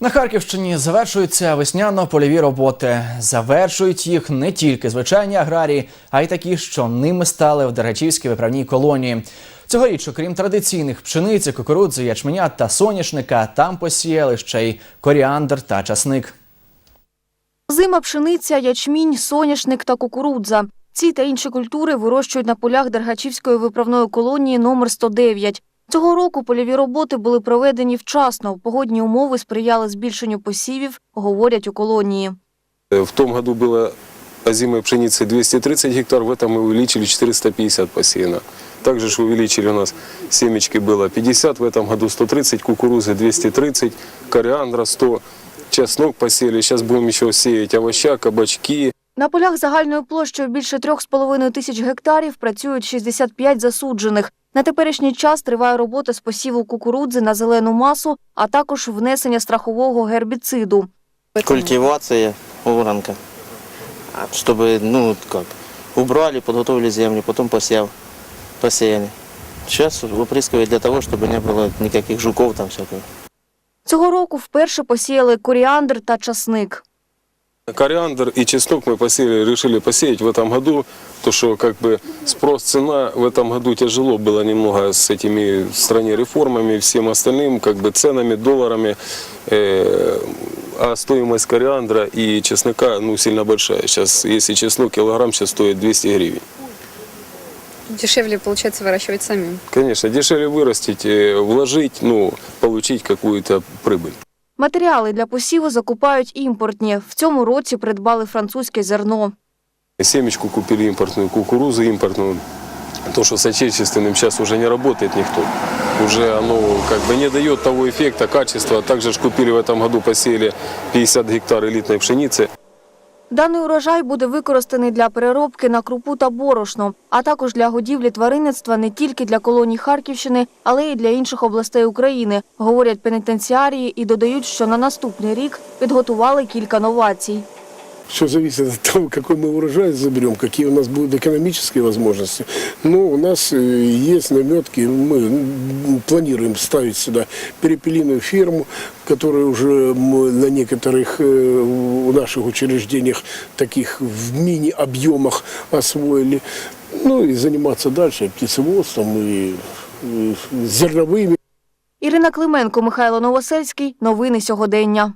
На Харківщині завершуються весняно-польові роботи. Завершують їх не тільки звичайні аграрії, а й такі, що ними стали в Дергачівській виправній колонії. Цьогоріч, окрім традиційних пшениці, кукурудзи, ячменя та соняшника, там посіяли ще й коріандр та часник. Зима, пшениця, ячмінь, соняшник та кукурудза. Ці та інші культури вирощують на полях Дергачівської виправної колонії номер 109. Цього року польові роботи були проведені вчасно. Погодні умови сприяли збільшенню посівів, говорять у колонії. Э, В том году было озимой пшеницы 230 гектар, в этом мы увеличили 450 посеяно. Также ж увеличили у нас семечки было 50, в этом году 130, кукурузы 230, кориандра 100, чеснок посеяли. Сейчас будем еще сеять овоща, кабачки. На полях загальною площею більше 3,5 тисяч гектарів працюють 65 засуджених. На теперішній час триває робота з посіву кукурудзи на зелену масу, а також внесення страхового гербіциду. Культивация, оранка. А Чтобы, ну, как, убрали, подготовили землю, потом посев, посеяли. Сейчас выпрыскивают для того, чтобы не было никаких жуков там всякого. Цього року вперше посіяли коріандр та часник. Кориандр и чеснок мы посеяли, решили посеять в этом году, то что как бы спрос, цена в этом году тяжело было немного с этими в стране реформами, всем остальным, как бы ценами, долларами, э, а стоимость кориандра и чеснока ну, сильно большая. Сейчас, если чеснок килограмм сейчас стоит 200 гривен. Дешевле получается выращивать самим. Конечно, дешевле вырастить, э, вложить, ну, получить какую-то прибыль. Матеріали для посіву закупають імпортні. В цьому році придбали французьке зерно. Семечку купили импортную, кукурузу импортную. То, что с отечественным сейчас уже не работает никто. Уже оно как бы не дает того эффекта, качества. Также ж купили в этом году, посеяли 50 гектар элитной пшеницы. Даний урожай буде використаний для переробки на крупу та борошно, а також для годівлі тваринництва не тільки для колоній Харківщини, але й для інших областей України, говорять пенітенціарії і додають, що на наступний рік підготували кілька новацій. Все зависит от того, какой мы урожай заберем, какие у нас будут экономические возможности. Но у нас э, есть наметки, мы м, планируем ставить сюда перепелиную ферму, которую уже мы на некоторых э, у наших учреждениях таких в мини-объемах освоили. Ну и заниматься дальше птицеводством и э, зерновыми Ірина Клименко, Михайло Новосельський. Новини сьогодення.